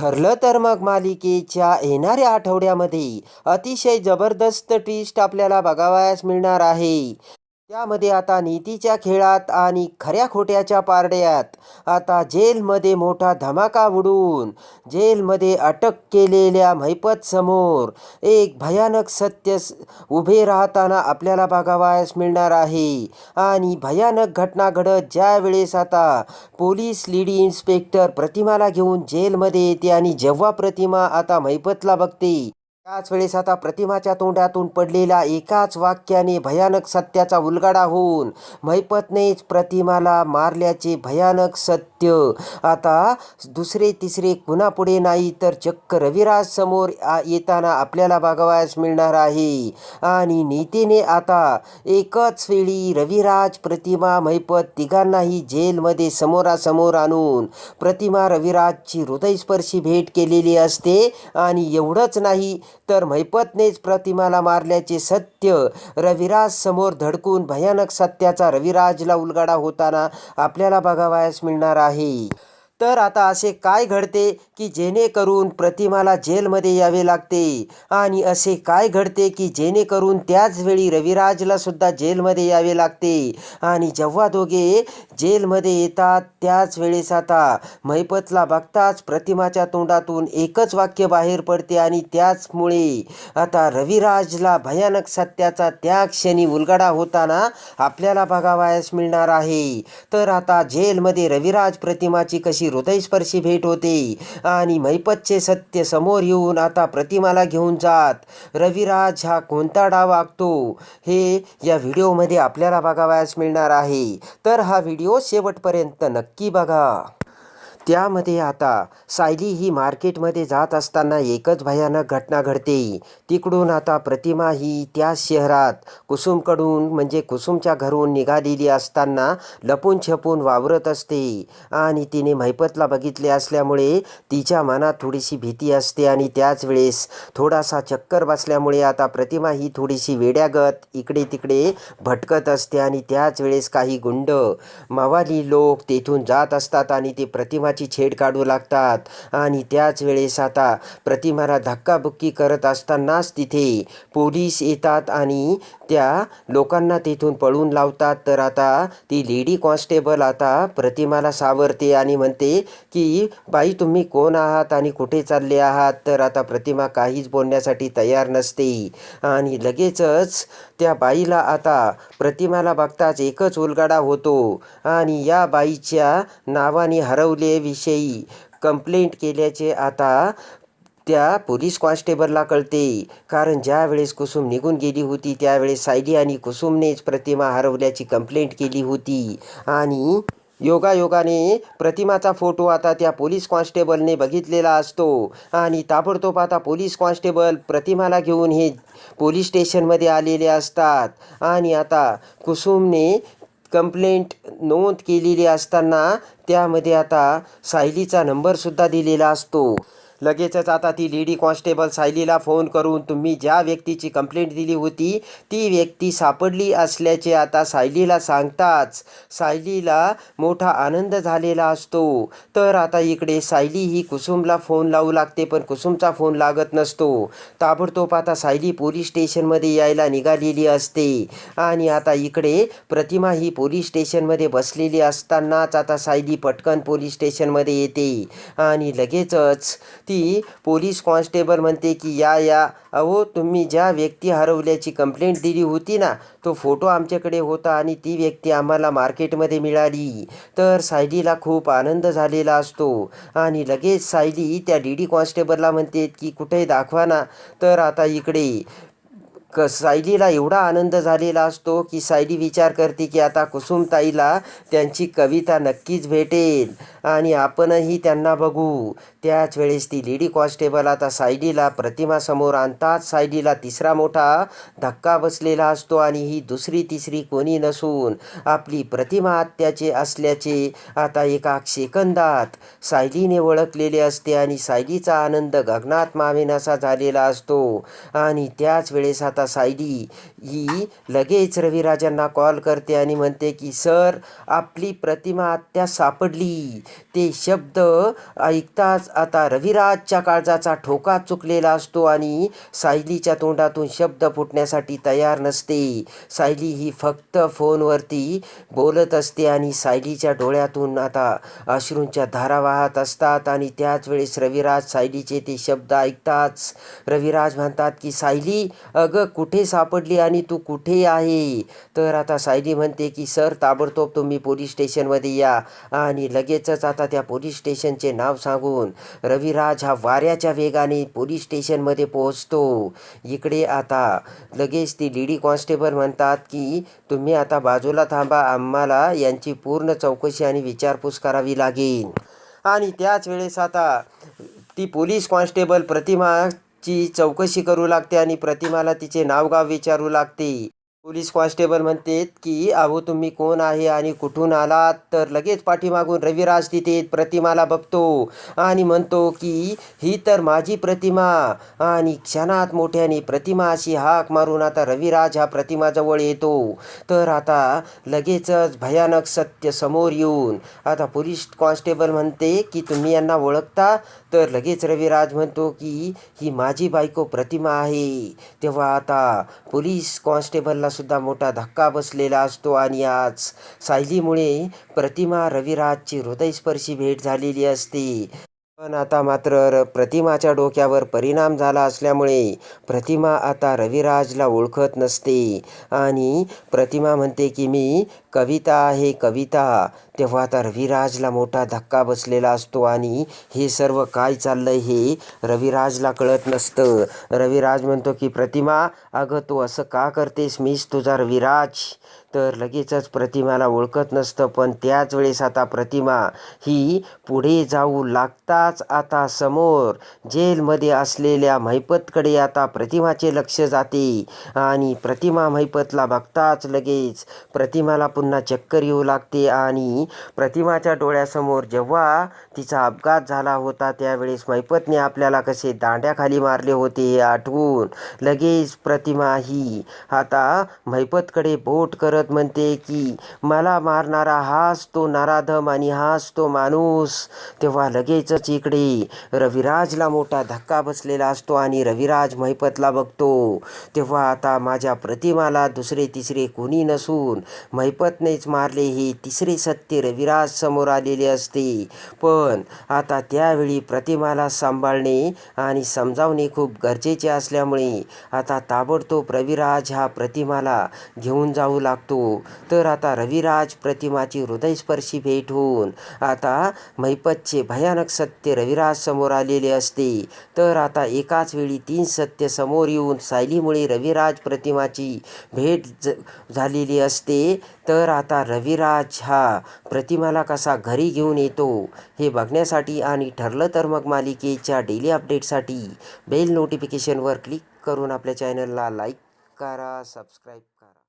ठरलं तर मग मालिकेच्या येणाऱ्या आठवड्यामध्ये अतिशय जबरदस्त ट्विस्ट आपल्याला बघावयास मिळणार आहे. त्यामध्ये आता नीतीच्या खेळात आणि खऱ्या खोट्याच्या पारड्यात. आता जेलमध्ये मोठा धमाका उडून जेलमध्ये अटक केलेल्या महिपत समोर एक भयानक सत्य उभे राहताना आपल्याला बघावयास मिळणार आहे. आणि भयानक घटना घडत ज्या वेळेस आता पोलीस लेडी इन्स्पेक्टर प्रतिमाला घेऊन जेलमध्ये येते आणि जेव्हा प्रतिमा आता महिपतला बघते त्याच वेळेस आता प्रतिमाच्या तोंडातून पडलेल्या एकाच वाक्याने भयानक सत्याचा उलगडा होऊन महिपतनेच प्रतिमाला मारल्याचे भयानक सत्य. आता दुसरे तिसरे कुणापुढे नाही तर चक्क रविराज समोर येताना आपल्याला बघावयास मिळणार आहे. आणि नीतीने आता एकच वेळी रविराज प्रतिमा महिपत तिघांनाही जेलमध्ये समोरासमोर आणून प्रतिमा रविराजची हृदयस्पर्शी भेट केलेली असते. आणि एवढंच नाही तर महिपतनेच प्रतिमाला मारल्याचे सत्य रविराज समोर धडकून भयानक सत्याचा रविराजला उलगडा होताना आपल्याला बघावयास मिळणार आहे. तर आता असे काय घडते की जेणेकरून प्रतिमाला जेलमध्ये यावे लागते? आणि असे काय घडते की जेणेकरून त्याचवेळी रविराजला सुद्धा जेलमध्ये यावे लागते? आणि जेव्हा दोघे जेलमध्ये येतात त्याच वेळेस आता महिपतला बघताच प्रतिमाच्या तोंडातून एकच वाक्य बाहेर पडते आणि त्याचमुळे आता रविराजला भयानक सत्याचा त्या क्षणी उलगडा होताना आपल्याला बघावयास मिळणार आहे. तर आता जेलमध्ये रविराज प्रतिमाची कशी हृदयस्पर्शी भेट होते. आणि मैपतचे सत्य समोर येऊन आता प्रतिमाला घेऊन जात. रविराज हा कोणता डाव आखतो? हे या व्हिडिओमध्ये आपल्याला बघावयास मिळणार आहे. तर हा व्हिडिओ शेवटपर्यंत नक्की बघा. त्यामध्ये आता सायली ही मार्केटमध्ये जात असताना एकच भयानक घटना घडते. तिकडून आता प्रतिमा ही त्या शहरात कुसुमकडून म्हणजे कुसुमच्या घरून निघालेली असताना लपून छपून वावरत असते. आणि तिने महिपतला बघितले असल्यामुळे तिच्या मनात थोडीशी भीती असते आणि त्याच वेळेस थोडासा चक्कर बसल्यामुळे आता प्रतिमा ही थोडीशी वेड्यागत इकडे तिकडे भटकत असते आणि त्याच वेळेस काही गुंड मवाली लोक तेथून जात असतात आणि ते प्रतिमाची छेड काढू लागतात. आणि त्याच वेळेस आता प्रतिमाला धक्काबुक्की करत असतानाच तिथे पोलीस येतात आणि त्या लोकांना तिथून पळून लावतात. तर आता ती लेडी कॉन्स्टेबल आता प्रतिमाला सावरते आणि म्हणते की बाई तुम्ही कोण आहात आणि कुठे चालले आहात? तर आता प्रतिमा काहीच बोलण्यासाठी तयार नसते. आणि लगेचच त्या बाईला आता प्रतिमाला बघताच एकच उलगडा होतो. आणि या बाईच्या नावाने हरवल्याविषयी कंप्लेंट केल्याचे आता त्या पोलीस कॉन्स्टेबलला कळते. कारण ज्यावेळेस कुसुम निघून गेली होती त्यावेळेस सायली आणि कुसुमनेच प्रतिमा हरवल्याची कंप्लेंट केली होती. आणि योगायोगाने प्रतिमाचा फोटो आता त्या पोलीस कॉन्स्टेबलने बघितलेला असतो. आणि ताबडतोब आता पोलीस कॉन्स्टेबल प्रतिमाला घेऊन हे पोलीस स्टेशनमध्ये आलेले असतात. आणि आता कुसुमने कंप्लेंट नोंद केलेली असताना त्यामध्ये आता सायलीचा नंबरसुद्धा दिलेला असतो. लगेचच आता ती लेडी कॉन्स्टेबल सायलीला फोन करून तुम्ही ज्या व्यक्तीची कंप्लेंट दिली होती ती व्यक्ती सापडली असल्याचे आता सायलीला सांगताच. सायलीला मोठा आनंद झालेला असतो. तर आता इकडे सायली ही कुसुमला फोन लावू लागते पण कुसुमचा फोन लागत नसतो. ताबडतोब आता सायली पोलीस स्टेशनमध्ये यायला निघालेली असते. आणि आता इकडे प्रतिमा ही पोलीस स्टेशनमध्ये बसलेली असतानाच आता सायली पटकन पोलीस स्टेशनमध्ये येते. आणि लगेचच ती पोलीस कॉन्स्टेबल म्हणते की या या. अहो तुम्ही ज्या व्यक्ती हरवल्याची कंप्लेंट दिली होती ना तो फोटो आमच्याकडे होता आणि ती व्यक्ती आम्हाला मार्केटमध्ये मिळाली. तर सायलीला खूप आनंद झालेला असतो. आणि लगेच सायली त्या डी डी कॉन्स्टेबलला म्हणते की कुठे दाखवा ना. तर आता इकडे. क सायलीला एवढा आनंद झालेला असतो की सायली विचार करते की आता कुसुमताईला त्यांची कविता नक्कीच भेटेल आणि आपणही त्यांना बघू. त्याच वेळेस ती लेडी कॉन्स्टेबल आता सायलीला प्रतिमासमोर आणताच सायलीला तिसरा मोठा धक्का बसलेला असतो आणि ही दुसरी तिसरी कोणी नसून आपली प्रतिमा आत्याचे असल्याचे आता एका सेकंदात सायलीने ओळखलेले असते आणि सायलीचा आनंद गगनात मावेनासा झालेला असतो. आणि त्याच वेळेस आता सायली ही लगेच रविराजांना कॉल करते आणि म्हणते की सर आपली प्रतिमा आत्या सापडली. ते शब्द ऐकताच आता रविराजच्या काळजाचा ठोका चुकलेला असतो आणि सायलीच्या तोंडातून शब्द फुटण्यासाठी तयार नसते. सायली ही फक्त फोनवरती बोलत असते आणि सायलीच्या डोळ्यातून आता अश्रूंच्या धारा वाहत असतात आणि त्याच वेळेस रविराज सायलीचे ते शब्द ऐकताच रविराज म्हणतात की सायली अगं कुठे सापडली आणि आणि तू कुठे आहे? तर आता सायली म्हणते की सर ताबडतोब तुम्ही पोलीस स्टेशनमध्ये या. आणि लगेचच आता त्या पोलीस स्टेशनचे नाव सांगून रविराज हा वाऱ्याच्या वेगाने पोलीस स्टेशनमध्ये पोहोचतो. इकडे आता लगेच ती लेडी कॉन्स्टेबल म्हणतात की तुम्ही आता बाजूला थांबा आम्हाला यांची पूर्ण चौकशी आणि विचारपूस करावी लागेल. आणि त्याच वेळेस आता ती पोलीस कॉन्स्टेबल प्रतिमा ची चौकशी करू लागते आणि प्रतिमाला तिचे नावगाव विचारू लागते. पोलीस कॉन्स्टेबल म्हणतात की अहो तुम्ही कोण आहे आणि कुठून आलात? तर लगेच पाठीमागून रविराज तिथे प्रतिमाला बघतो आणि म्हणतो की ही तर माझी प्रतिमा. आणि क्षणात मोठ्याने प्रतिमा अशी हाक मारून आता रविराज हा प्रतिमाजवळ येतो. तर आता लगेचच भयानक सत्य समोर येऊन आता पोलीस कॉन्स्टेबल म्हणते की तुम्ही यांना ओळखता? तर लगेच रविराज म्हणतो की ही माझी बायको प्रतिमा आहे. तेव्हा आता पोलीस कॉन्स्टेबलला सुद्धा मोठा धक्का बसलेला असतो आणि आज सायलीमुळे प्रतिमा रविराजची हृदयस्पर्शी भेट झालेली असते. पण आता मात्र प्रतिमाच्या डोक्यावर परिणाम झाला असल्यामुळे प्रतिमा आता रविराजला ओळखत नसते. आणि प्रतिमा म्हणते की मी कविता आहे कविता. तेव्हा आता रविराजला मोठा धक्का बसलेला असतो आणि हे सर्व काय चाललंय हे रविराजला कळत नसतं. रविराज म्हणतो की प्रतिमा अगं तू असं का करतेस? मीच तुझा रविराज. तर लगेचच प्रतिमाला ओळखत नसतं पण त्याच वेळेस आता प्रतिमा ही पुढे जाऊ लागताच आता समोर. जेलमध्ये असलेल्या महिपतकडे आता प्रतिमाचे लक्ष जाते आणि प्रतिमा महिपतला बघताच लगेच प्रतिमाला पुन्हा चक्कर येऊ लागते आणि प्रतिमाच्या डोळ्यासमोर जेव्हा तिचा अपघात झाला होता त्यावेळेस महिपतने आपल्याला कसे दांड्याखाली मारले होते हे आठवून. लगेच प्रतिमा ही आता महिपतकडे बोट करत म्हणते की मला मारणारा हाच तो नाराधम आणि हाच तो माणूस. तेव्हा लगेचच इकडे रविराजला मोठा धक्का बसलेला असतो आणि रविराज महिपतला बघतो. तेव्हा आता माझ्या प्रतिमाला दुसरे तिसरे कोणी नसून महिपतनेच मारले हे तिसरे सत्य रविराज समोर आलेले असते. पण आता त्यावेळी प्रतिमाला सांभाळणे आणि समजावणे खूप गरजेचे असल्यामुळे आता ताबडतोब रविराज हा प्रतिमाला घेऊन जाऊ लागतो. तर आता रविराज प्रतिमाची हृदयस्पर्शी भेट होऊन आता महिपतचे भयानक सत्य रविराज समोर आलेले असते. तर आता एकाच वेळी तीन सत्य समोर येऊन सायलीमुळे रविराज प्रतिमाची भेट ज झालेली असते. तर आता रविराज हा प्रतिमाला कसा घरी घेऊन येतो हे बघण्यासाठी आणि ठरलं तर मग मालिकेच्या डेली अपडेटसाठी बेल नोटिफिकेशनवर क्लिक करून आपल्या चॅनलला लाईक करा सबस्क्राईब